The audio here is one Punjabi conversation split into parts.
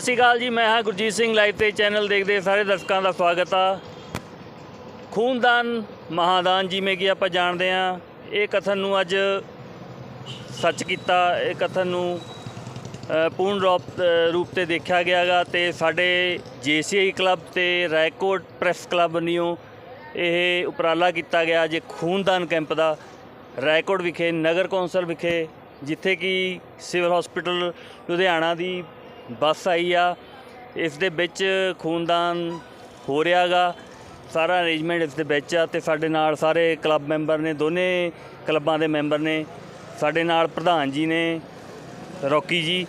ਸਤਿ ਸ਼੍ਰੀ ਅਕਾਲ ਜੀ, ਮੈਂ ਹਾਂ ਗੁਰਜੀਤ ਸਿੰਘ ਲਾਈਵ ਤੇ ਚੈਨਲ ਦੇਖਦੇ ਸਾਰੇ ਦਰਸ਼ਕਾਂ ਦਾ ਸਵਾਗਤ ਆ। ਖੂਨਦਾਨ, ਮਹਾਦਾਨ ਜਿਵੇਂ ਕਿ ਆਪਾਂ ਜਾਣਦੇ ਆ ਇਹ ਕਥਨ ਨੂੰ ਅੱਜ ਸੱਚ ਕੀਤਾ, ਇਹ ਕਥਨ ਨੂੰ ਪੂਰਨ ਰੂਪ ਰੂਪ ਤੇ ਦੇਖਿਆ ਗਿਆਗਾ ਤੇ ਸਾਡੇ ਜੀਸੀਆਈ ਕਲੱਬ ਤੇ ਰਾਏਕੋਟ ਪ੍ਰੈਸ ਕਲੱਬ ਵੱਲੋਂ ਇਹ ਉਪਰਾਲਾ ਕੀਤਾ ਗਿਆ ਜੇ ਖੂਨਦਾਨ ਕੈਂਪ ਦਾ। ਰਾਏਕੋਟ ਵਿਖੇ, ਨਗਰ ਕੌਂਸਲ ਵਿਖੇ, ਜਿੱਥੇ ਕਿ ਸਿਵਲ ਹਸਪੀਟਲ ਲੁਧਿਆਣਾ ਦੀ ਬੱਸ ਆਈ ਆ। ਇਸ ਦੇ ਵਿੱਚ ਖੂਨਦਾਨ ਹੋ ਰਿਹਾਗਾ। ਸਾਰਾ ਅਰੇਂਜਮੈਂਟ ਇਸ ਦੇ ਵਿੱਚ ਆ ਤੇ ਸਾਡੇ ਨਾਲ ਸਾਰੇ ਕਲੱਬ ਮੈਂਬਰ ਨੇ, ਦੋਨੇ ਕਲੱਬਾਂ ਦੇ ਮੈਂਬਰ ਨੇ। ਸਾਡੇ ਨਾਲ ਪ੍ਰਧਾਨ ਜੀ ਨੇ, ਰੌਕੀ ਜੀ।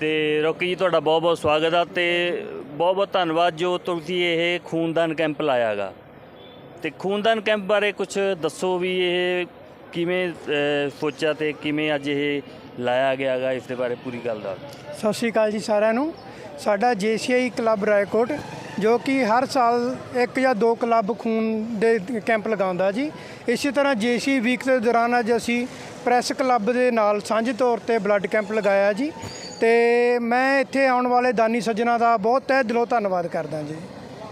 ਤੇ ਰੌਕੀ ਜੀ, ਤੁਹਾਡਾ ਬਹੁਤ ਬਹੁਤ ਸਵਾਗਤ ਆ ਤੇ ਬਹੁਤ ਬਹੁਤ ਧੰਨਵਾਦ ਜੋ ਤੁਸੀਂ ਇਹ ਖੂਨਦਾਨ ਕੈਂਪ ਲਾਇਆਗਾ। ਤੇ ਖੂਨਦਾਨ ਕੈਂਪ ਬਾਰੇ ਕੁਝ ਦੱਸੋ ਵੀ ਇਹ ਕਿਵੇਂ ਸੋਚਿਆ ਤੇ ਕਿਵੇਂ ਅੱਜ ਇਹ ਲਾਇਆ ਗਿਆਗਾ ਇਸ ਦੇ ਬਾਰੇ ਪੂਰੀ ਗੱਲ ਦਾ? ਸਤਿ ਸ਼੍ਰੀ ਅਕਾਲ ਜੀ ਸਾਰਿਆਂ ਨੂੰ। ਸਾਡਾ ਜੀਸੀਆਈ ਕਲੱਬ ਰਾਏਕੋਟ, ਜੋ ਕਿ ਹਰ ਸਾਲ ਇੱਕ ਜਾਂ ਦੋ ਕਲੱਬ ਖੂਨ ਦੇ ਕੈਂਪ ਲਗਾਉਂਦਾ ਜੀ। ਇਸੇ ਤਰ੍ਹਾਂ ਜੀਸੀ ਵੀਕ ਦੇ ਦੌਰਾਨ ਅੱਜ ਅਸੀਂ ਪ੍ਰੈਸ ਕਲੱਬ ਦੇ ਨਾਲ ਸਾਂਝੇ ਤੌਰ ਤੇ ਬਲੱਡ ਕੈਂਪ ਲਗਾਇਆ ਜੀ। ਤੇ ਮੈਂ ਇੱਥੇ ਆਉਣ ਵਾਲੇ ਦਾਨੀ ਸੱਜਣਾ ਦਾ ਬਹੁਤ ਤਹਿ ਦਿਲੋਂ ਧੰਨਵਾਦ ਕਰਦਾ ਜੀ।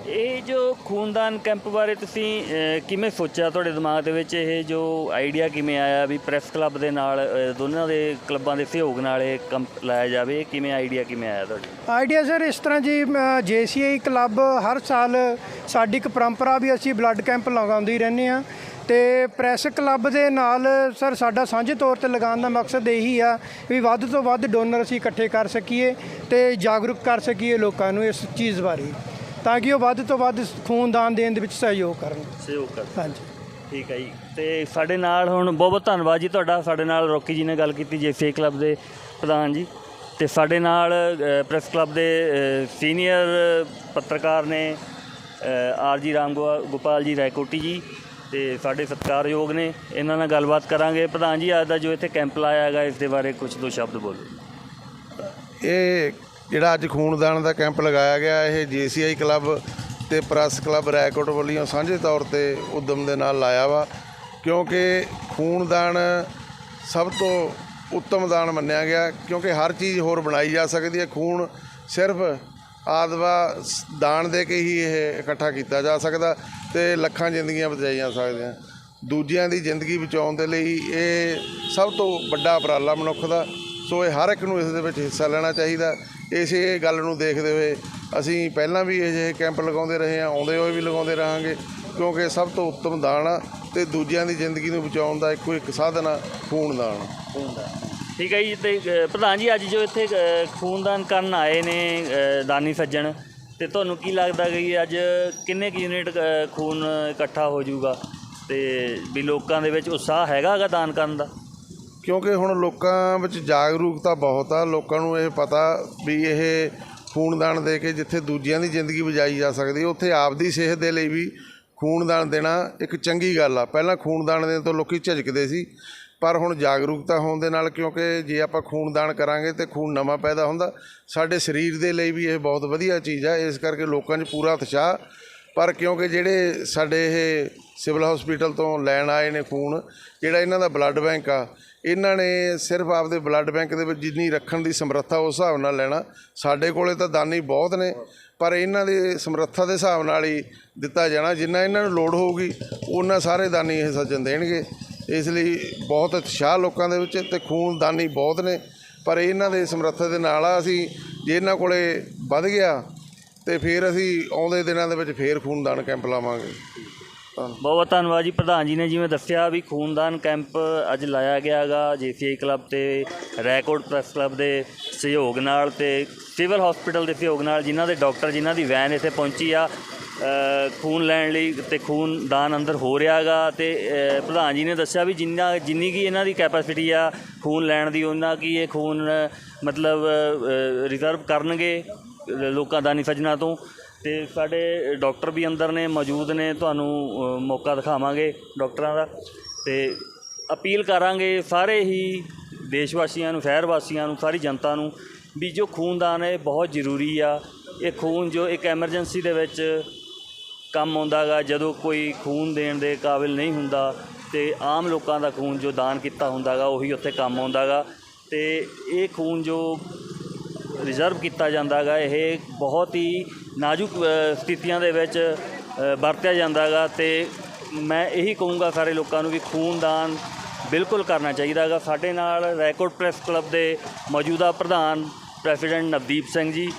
ਇਹ ਜੋ ਖੂਨਦਾਨ ਕੈਂਪ ਬਾਰੇ ਤੁਸੀਂ ਕਿਵੇਂ ਸੋਚਿਆ ਤੁਹਾਡੇ ਦਿਮਾਗ ਦੇ ਵਿੱਚ? ਇਹ ਜੋ ਆਈਡੀਆ ਕਿਵੇਂ ਆਇਆ ਵੀ ਪ੍ਰੈਸ ਕਲੱਬ ਦੇ ਨਾਲ ਦੋਨਾਂ ਦੇ ਕਲੱਬਾਂ ਦੇ ਸਹਿਯੋਗ ਨਾਲ ਇਹ ਕੈਂਪ ਲਾਇਆ ਜਾਵੇ? ਕਿਵੇਂ ਆਈਡੀਆ ਕਿਵੇਂ ਆਇਆ ਤੁਹਾਡੇ? ਆਈਡੀਆ ਸਰ, ਇਸ ਤਰ੍ਹਾਂ ਜੀ ਜੀਸੀਆਈ ਕਲੱਬ ਹਰ ਸਾਲ ਸਾਡੀ ਇੱਕ ਪਰੰਪਰਾ ਵੀ ਅਸੀਂ ਬਲੱਡ ਕੈਂਪ ਲਗਾਉਂਦੇ ਹੀ ਰਹਿੰਦੇ ਆ ਤੇ ਪ੍ਰੈਸ ਕਲੱਬ ਦੇ ਨਾਲ ਸਰ, ਸਾਡਾ ਸਾਂਝੇ ਤੌਰ ਤੇ ਲਗਾਉਣ ਦਾ ਮਕਸਦ ਇਹੀ ਆ ਵੀ ਵੱਧ ਤੋਂ ਵੱਧ ਡੋਨਰ ਅਸੀਂ ਇਕੱਠੇ ਕਰ ਸਕੀਏ ਤੇ ਜਾਗਰੂਕ ਕਰ ਸਕੀਏ ਲੋਕਾਂ ਨੂੰ ਇਸ ਚੀਜ਼ ਬਾਰੇ। ਤਾਂ ਕਿ ਉਹ ਵੱਧ ਤੋਂ ਵੱਧ ਖੂਨਦਾਨ ਦੇਣ ਦੇ ਵਿੱਚ ਸਹਿਯੋਗ ਕਰਨ। ਸਹਿਯੋਗ ਕਰ ਹਾਂਜੀ। ਠੀਕ ਹੈ ਜੀ। ਤੇ ਸਾਡੇ ਨਾਲ ਹੁਣ ਬਹੁਤ ਬਹੁਤ ਧੰਨਵਾਦ ਜੀ ਤੁਹਾਡਾ ਸਾਡੇ ਨਾਲ ਰੋਕੀ ਜੀ ਨੇ ਗੱਲ ਕੀਤੀ ਜੇਸੀ ਕਲੱਬ ਦੇ ਪ੍ਰਧਾਨ ਜੀ। ਤੇ ਸਾਡੇ ਨਾਲ ਪ੍ਰੈਸ ਕਲੱਬ ਦੇ ਸੀਨੀਅਰ ਪੱਤਰਕਾਰ ਨੇ ਆਰ ਜੀ ਰਾਮ ਗੋ- ਗੋਪਾਲ ਜੀ ਰਾਏਕੋਟੀ ਜੀ। ਤੇ ਸਾਡੇ ਸਤਿਕਾਰਯੋਗ ਨੇ ਇਹਨਾਂ ਨਾਲ ਗੱਲਬਾਤ ਕਰਾਂਗੇ। ਪ੍ਰਧਾਨ ਜੀ ਅੱਜ ਦਾ ਜੋ ਇੱਥੇ ਕੈਂਪ ਲਾਇਆ ਹੈਗਾ ਇਸ ਦੇ ਬਾਰੇ ਕੁਝ ਦੋ ਸ਼ਬਦ ਬੋਲੋ। ਇਹ ਜਿਹੜਾ ਅੱਜ ਖੂਨਦਾਨ ਦਾ ਕੈਂਪ ਲਗਾਇਆ ਗਿਆ, ਇਹ ਜੀਸੀਆਈ ਕਲੱਬ ਤੇ ਪ੍ਰੈਸ ਕਲੱਬ ਰੈਕੋਟ ਵੱਲੋਂ ਸਾਂਝੇ ਤੌਰ ਤੇ ਉਦਮ ਦੇ ਨਾਲ ਲਾਇਆ ਵਾ, ਕਿਉਂਕਿ ਖੂਨਦਾਨ ਸਭ ਤੋਂ ਉੱਤਮ ਦਾਨ ਮੰਨਿਆ ਗਿਆ, ਕਿਉਂਕਿ ਹਰ ਚੀਜ਼ ਹੋਰ ਬਣਾਈ ਜਾ ਸਕਦੀ ਹੈ। ਖੂਨ ਸਿਰਫ ਆਦਵਾ ਦਾਨ ਦੇ ਕੇ ਹੀ ਇਹ ਇਕੱਠਾ ਕੀਤਾ ਜਾ ਸਕਦਾ ਤੇ ਲੱਖਾਂ ਜ਼ਿੰਦਗੀਆਂ ਬਚਾਈਆਂ ਸਕਦੀਆਂ। ਦੂਜਿਆਂ ਦੀ ਜ਼ਿੰਦਗੀ ਬਚਾਉਣ ਦੇ ਲਈ ਇਹ ਸਭ ਤੋਂ ਵੱਡਾ ਉਪਰਾਲਾ ਮਨੁੱਖ ਦਾ, ਸੋ ਇਹ ਹਰ ਇੱਕ ਨੂੰ ਇਸ ਦੇ ਵਿੱਚ ਹਿੱਸਾ ਲੈਣਾ ਚਾਹੀਦਾ। ਇਸੇ ਗੱਲ ਨੂੰ ਦੇਖਦੇ ਹੋਏ ਅਸੀਂ ਪਹਿਲਾਂ ਵੀ ਇਹ ਜਿਹੇ ਕੈਂਪ ਲਗਾਉਂਦੇ ਰਹੇ ਹਾਂ, ਆਉਂਦੇ ਹੋਏ ਵੀ ਲਗਾਉਂਦੇ ਰਹਾਂਗੇ, ਕਿਉਂਕਿ ਸਭ ਤੋਂ ਉੱਤਮ ਦਾਨ ਆ ਤੇ ਦੂਜਿਆਂ ਦੀ ਜ਼ਿੰਦਗੀ ਨੂੰ ਬਚਾਉਣ ਦਾ ਇੱਕੋ ਇੱਕ ਸਾਧਨ ਆ ਖੂਨਦਾਨ ਠੀਕ ਹੈ ਜੀ, ਤੇ ਪ੍ਰਧਾਨ ਜੀ, ਅੱਜ ਜੋ ਇੱਥੇ ਖੂਨਦਾਨ ਕਰਨ ਆਏ ਨੇ ਦਾਨੀ ਸੱਜਣ, ਤੇ ਤੁਹਾਨੂੰ ਕੀ ਲੱਗਦਾ ਕਿ ਅੱਜ ਕਿੰਨੇ ਕੁ ਯੂਨਿਟ ਖੂਨ ਇਕੱਠਾ ਹੋ ਜਾਊਗਾ? ਤੇ ਵੀ ਲੋਕਾਂ ਦੇ ਵਿੱਚ ਉਤਸ਼ਾਹ ਹੈਗਾ ਦਾਨ ਕਰਨ ਦਾ? ਕਿਉਂਕਿ ਹੁਣ ਲੋਕਾਂ ਵਿੱਚ ਜਾਗਰੂਕਤਾ ਬਹੁਤ ਆ, ਲੋਕਾਂ ਨੂੰ ਇਹ ਪਤਾ ਵੀ ਇਹ ਖੂਨਦਾਨ ਦੇ ਕੇ ਜਿੱਥੇ ਦੂਜਿਆਂ ਦੀ ਜ਼ਿੰਦਗੀ ਬਚਾਈ ਜਾ ਸਕਦੀ ਉੱਥੇ ਆਪਦੀ ਸਿਹਤ ਦੇ ਲਈ ਵੀ ਖੂਨਦਾਨ ਦੇਣਾ ਇੱਕ ਚੰਗੀ ਗੱਲ ਆ। ਪਹਿਲਾਂ ਖੂਨਦਾਨ ਦੇਣ ਤੋਂ ਲੋਕੀ ਝਿਜਕਦੇ ਸੀ, ਪਰ ਹੁਣ ਜਾਗਰੂਕਤਾ ਹੋਣ ਦੇ ਨਾਲ ਕਿਉਂਕਿ ਜੇ ਆਪਾਂ ਖੂਨਦਾਨ ਕਰਾਂਗੇ ਤੇ ਖੂਨ ਨਵਾਂ ਪੈਦਾ ਹੁੰਦਾ। ਸਾਡੇ ਸਰੀਰ ਦੇ ਲਈ ਵੀ ਇਹ ਬਹੁਤ ਵਧੀਆ ਚੀਜ਼ ਆ, ਇਸ ਕਰਕੇ ਲੋਕਾਂ 'ਚ ਪੂਰਾ ਉਤਸ਼ਾਹ। ਪਰ ਕਿਉਂਕਿ ਜਿਹੜੇ ਸਾਡੇ ਇਹ ਸਿਵਲ ਹਸਪੀਟਲ ਤੋਂ ਲੈਣ ਆਏ ਨੇ ਖੂਨ, ਜਿਹੜਾ ਇਹਨਾਂ ਦਾ ਬਲੱਡ ਬੈਂਕ ਆ ਇਹਨਾਂ ਨੇ ਸਿਰਫ ਆਪਦੇ ਬਲੱਡ ਬੈਂਕ ਦੇ ਵਿੱਚ ਜਿੰਨੀ ਰੱਖਣ ਦੀ ਸਮਰੱਥਾ ਉਸ ਹਿਸਾਬ ਨਾਲ ਲੈਣਾ। ਸਾਡੇ ਕੋਲੇ ਤਾਂ ਦਾਨੀ ਬਹੁਤ ਨੇ, ਪਰ ਇਹਨਾਂ ਦੇ ਸਮਰੱਥਾ ਦੇ ਹਿਸਾਬ ਨਾਲ ਹੀ ਦਿੱਤਾ ਜਾਣਾ। ਜਿੰਨਾ ਇਹਨਾਂ ਨੂੰ ਲੋੜ ਹੋਊਗੀ, ਉਹਨਾਂ ਸਾਰੇ ਦਾਨੀ ਇਹ ਸੱਜਣ ਦੇਣਗੇ। ਇਸ ਲਈ ਬਹੁਤ ਉਤਸ਼ਾਹ ਲੋਕਾਂ ਦੇ ਵਿੱਚ ਤੇ ਖੂਨ ਦਾਨੀ ਬਹੁਤ ਨੇ। ਪਰ ਇਹਨਾਂ ਦੇ ਸਮਰੱਥਾ ਦੇ ਨਾਲ ਆ ਅਸੀਂ ਜੇ ਇਹਨਾਂ ਕੋਲੇ ਵੱਧ ਗਿਆ ਤੇ ਫਿਰ ਅਸੀਂ ਆਉਂਦੇ ਦਿਨਾਂ ਦੇ ਵਿੱਚ ਫੇਰ ਖੂਨਦਾਨ ਕੈਂਪ ਲਾਵਾਂਗੇ। ਬਹੁਤ ਬਹੁਤ ਧੰਨਵਾਦ ਜੀ ਪ੍ਰਧਾਨ ਜੀ ਨੇ ਜਿਵੇਂ ਦੱਸਿਆ ਵੀ ਖੂਨਦਾਨ ਕੈਂਪ ਅੱਜ ਲਾਇਆ ਗਿਆਗਾ ਜੀਸੀਆਈ ਕਲੱਬ ਤੇ ਰੈਕੋਰਡ ਪ੍ਰੈਸ ਕਲੱਬ ਦੇ ਸਹਿਯੋਗ ਨਾਲ ਤੇ ਸਿਵਲ ਹਸਪੀਟਲ ਦੇ ਸਹਿਯੋਗ ਨਾਲ ਜਿਨ੍ਹਾਂ ਦੇ ਡਾਕਟਰ ਜਿਨ੍ਹਾਂ ਦੀ ਵੈਨ ਇੱਥੇ ਪਹੁੰਚੀ ਆ ਖੂਨ ਲੈਣ ਲਈ ਤੇ ਖੂਨ ਦਾਨ ਅੰਦਰ ਹੋ ਰਿਹਾਗਾ ਤੇ ਅ, ਪ੍ਰਧਾਨ ਜੀ ਨੇ ਦੱਸਿਆ ਵੀ ਜਿੰਨਾ ਜਿੰਨੀ ਕੀ ਇਹਨਾਂ ਦੀ ਕੈਪੈਸਿਟੀ ਆ ਖੂਨ ਲੈਣ ਦੀ ਉਹਨਾਂ ਕੀ ਇਹ ਖੂਨ ਮਤਲਬ ਰਿਜ਼ਰਵ ਕਰਨਗੇ ਲੋਕਾਂ ਦਾਨੀ ਸੱਜਣਾ ਤੋਂ। ਤੇ ਸਾਡੇ ਡਾਕਟਰ ਵੀ ਅੰਦਰ ਨੇ, ਮੌਜੂਦ ਨੇ, ਤੁਹਾਨੂੰ ਮੌਕਾ ਦਿਖਾਵਾਂਗੇ ਡਾਕਟਰਾਂ ਦਾ। ਤੇ ਅਪੀਲ ਕਰਾਂਗੇ ਸਾਰੇ ਹੀ ਦੇਸ਼ ਵਾਸੀਆਂ ਨੂੰ ਸ਼ਹਿਰ ਵਾਸੀਆਂ ਨੂੰ, ਸਾਰੀ ਜਨਤਾ ਨੂੰ ਵੀ ਜੋ ਖੂਨਦਾਨ ਹੈ, ਇਹ ਬਹੁਤ ਜ਼ਰੂਰੀ ਆ। ਇਹ ਖੂਨ ਜੋ ਇੱਕ ਐਮਰਜੈਂਸੀ ਦੇ ਵਿੱਚ ਕੰਮ ਆਉਂਦਾਗਾ ਜਦੋਂ ਕੋਈ ਖੂਨ ਦੇਣ ਦੇ ਕਾਬਿਲ ਨਹੀਂ ਹੁੰਦਾ ਤੇ ਆਮ ਲੋਕਾਂ ਦਾ ਖੂਨ ਜੋ ਦਾਨ ਕੀਤਾ ਹੁੰਦਾਗਾ ਉਹੀ ਉੱਥੇ ਕੰਮ ਆਉਂਦਾਗਾ ਤੇ ਇਹ ਖੂਨ ਜੋ ਰਿਜ਼ਰਵ ਕੀਤਾ ਜਾਂਦਾ ਗਾ ਇਹ ਬਹੁਤ ਹੀ ਨਾਜ਼ੁਕ ਸਥਿਤੀਆਂ ਦੇ ਵਿੱਚ ਵਰਤਿਆ ਜਾਂਦਾ ਗਾ ਤੇ ਮੈਂ ਇਹੀ ਕਹੂੰਗਾ ਸਾਰੇ ਲੋਕਾਂ ਨੂੰ ਵੀ ਖੂਨਦਾਨ ਬਿਲਕੁਲ ਕਰਨਾ ਚਾਹੀਦਾ ਹੈਗਾ ਸਾਡੇ ਨਾਲ ਰੈਕੋਰਡ ਪ੍ਰੈਸ ਕਲੱਬ ਦੇ ਮੌਜੂਦਾ ਪ੍ਰਧਾਨ ਪ੍ਰੈਜ਼ੀਡੈਂਟ ਨਵਦੀਪ ਸਿੰਘ ਜੀ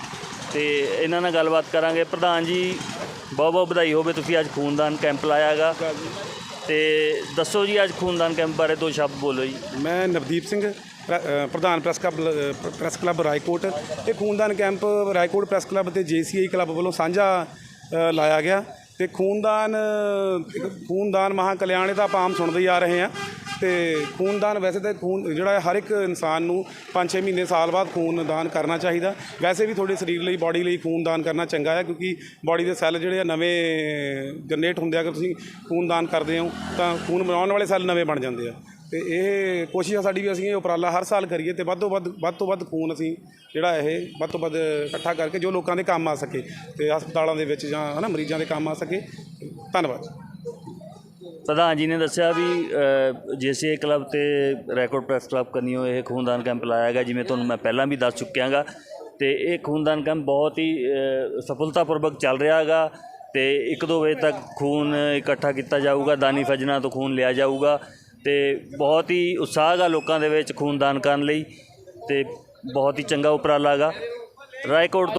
ਤੇ ਇਹਨਾਂ ਨਾਲ ਗੱਲਬਾਤ ਕਰਾਂਗੇ। ਪ੍ਰਧਾਨ ਜੀ ਬਹੁਤ ਬਹੁਤ ਵਧਾਈ ਹੋਵੇ, ਤੁਸੀਂ ਅੱਜ ਖੂਨਦਾਨ ਕੈਂਪ ਲਾਇਆ ਹੈਗਾ ਤੇ ਦੱਸੋ ਜੀ ਅੱਜ ਖੂਨਦਾਨ ਕੈਂਪ ਬਾਰੇ ਦੋ ਸ਼ਬਦ ਬੋਲੋ ਜੀ। ਮੈਂ ਨਵਦੀਪ ਸਿੰਘ ਪ੍ਰ- ਅ, ਪ੍ਰਧਾਨ press club press club Raikot ਇਹ ਖੂਨਦਾਨ ਕੈਂਪ ਰਾਏਕੋਟ ਪ੍ਰੈਸ ਕਲੱਬ ਤੇ ਜੀਸੀਆਈ ਕਲੱਬ ਵੱਲੋਂ ਸਾਂਝਾ ਅ, ਲਾਇਆ ਗਿਆ ਤੇ ਖੂਨਦਾਨ ਅ, ਖੂਨਦਾਨ ਮਹਾ ਕਲਿਆਣ ਇਹਦਾ ਆਪਾਂ ਆਮ ਸੁਣਦੇ ਹੀ ਆ ਰਹੇ ਹਾਂ। ਤੇ ਖੂਨਦਾਨ ਵੈਸੇ ਤਾਂ ਖੂਨ ਜਿਹੜਾ ਹਰ ਇੱਕ ਇਨਸਾਨ ਨੂੰ 5-6 ਮਹੀਨੇ ਸਾਲ ਬਾਅਦ ਖੂਨਦਾਨ ਕਰਨਾ ਚਾਹੀਦਾ। ਵੈਸੇ ਵੀ ਤੁਹਾਡੇ ਸਰੀਰ ਲਈ ਬਾਡੀ ਲਈ ਖੂਨਦਾਨ ਕਰਨਾ ਚੰਗਾ ਹੈ ਕਿਉਂਕਿ ਬਾਡੀ ਦੇ ਸੈੱਲ ਜਿਹੜੇ ਆ ਨਵੇਂ ਜਨਰੇਟ ਹੁੰਦੇ ਆ, ਅਗਰ ਤੁਸੀਂ ਖੂਨਦਾਨ ਕਰਦੇ ਹੋ ਤਾਂ ਖੂਨ ਬਣਾਉਣ ਵਾਲੇ ਸੈੱਲ ਨਵੇਂ ਬਣ ਜਾਂਦੇ ਆ। ਤੇ ਇਹ ਕੋਸ਼ਿਸ਼ ਆ ਸਾਡੀ ਵੀ ਅਸੀਂ ਇਹ ਉਪਰਾਲਾ ਹਰ ਸਾਲ ਕਰੀਏ ਤੇ ਵੱਧ ਤੋਂ ਵੱਧ ਵੱਧ ਤੋਂ ਵੱਧ ਖੂਨ ਅਸੀਂ ਜਿਹੜਾ ਇਹ ਵੱਧ ਤੋਂ ਵੱਧ ਇਕੱਠਾ ਕਰਕੇ ਜੋ ਲੋਕਾਂ ਦੇ ਕੰਮ ਆ ਸਕੇ ਤੇ ਹਸਪਤਾਲਾਂ ਦੇ ਵਿੱਚ ਜਾਂ ਹਨਾ ਮਰੀਜ਼ਾਂ ਦੇ ਕੰਮ ਆ ਸਕੇ। ਧੰਨਵਾਦ। ਪ੍ਰਧਾਨ ਜੀ ਨੇ ਦੱਸਿਆ ਵੀ ਜੀਸੀਏ ਕਲੱਬ ਤੇ ਰੈਕੋਰਡ ਪ੍ਰੈਸ ਕਲੱਬ ਕੰਨੀਓ ਇਹ ਖੂਨਦਾਨ ਕੈਂਪ ਲਾਇਆ ਗਿਆ ਜਿਵੇਂ ਤੁਹਾਨੂੰ ਮੈਂ ਪਹਿਲਾਂ ਵੀ ਦੱਸ ਚੁੱਕਿਆਗਾ। ਤੇ ਇਹ ਖੂਨਦਾਨ ਕੈਂਪ ਬਹੁਤ ਹੀ ਅ, ਸਫਲਤਾਪੂਰਵਕ ਚੱਲ ਰਿਹਾ ਹੈਗਾ ਤੇ 1-2 ਵਜੇ ਤੱਕ ਖੂਨ ਇਕੱਠਾ ਕੀਤਾ ਜਾਊਗਾ ਦਾਨੀ ਸੱਜਣਾ ਤੋਂ ਖੂਨ ਲਿਆ ਜਾਊਗਾ ਤੇ ਬਹੁਤ ਹੀ ਉਤਸ਼ਾਹ ਹੈਗਾ ਲੋਕਾਂ ਦੇ ਵਿੱਚ ਖੂਨਦਾਨ ਕਰਨ ਲਈ ਤੇ ਬਹੁਤ ਹੀ ਚੰਗਾ ਉਪਰਾਲਾ ਹੈਗਾ। ਰਾਏਕੋਟ